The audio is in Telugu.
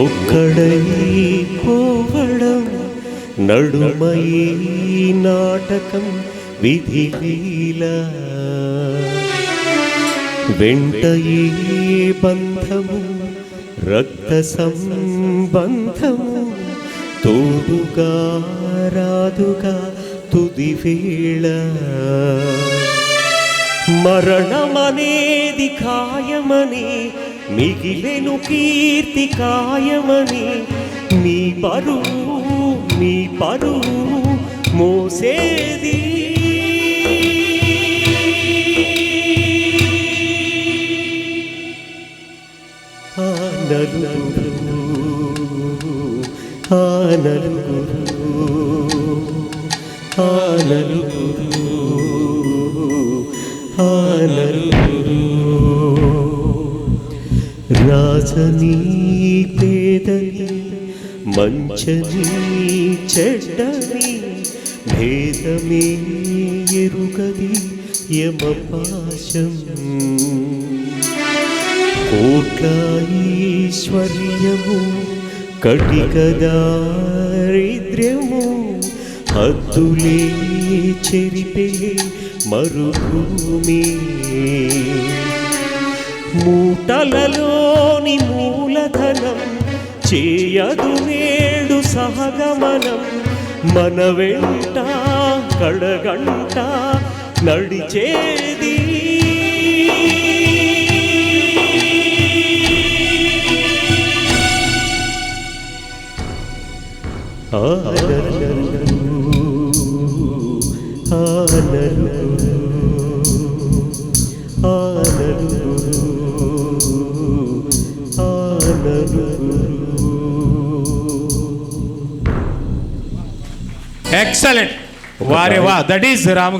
ఒక్కడై పోవడం నడుమై నాటకం విధి వెంట ఈ బంధము రక్త సంబంధము తోడుగా రాదుగా తుది వేళ. మరణమనేది ఖాయమని మిగిలెను కీర్తి కాయమని. మీ పరువు మీ పరువు మోసేది. ఆ నలుగురు ఆ నలుగురు ఆ పేదని మంచని చెడ్డని భేదమే ఎరుగది యమపాశం కోట్ల కటికదారిద్ర్యము హద్దులే చెరిపే మరుభూమి మూటలలోని మూలధనం చేయదు నేడు సహగమనం. మన వెంట కడగంట నడిచేది. ఆ నలుగురు, ఆ ఎక్సలెంట్ వారే వా దట్ ఈస్ రామ్ గారు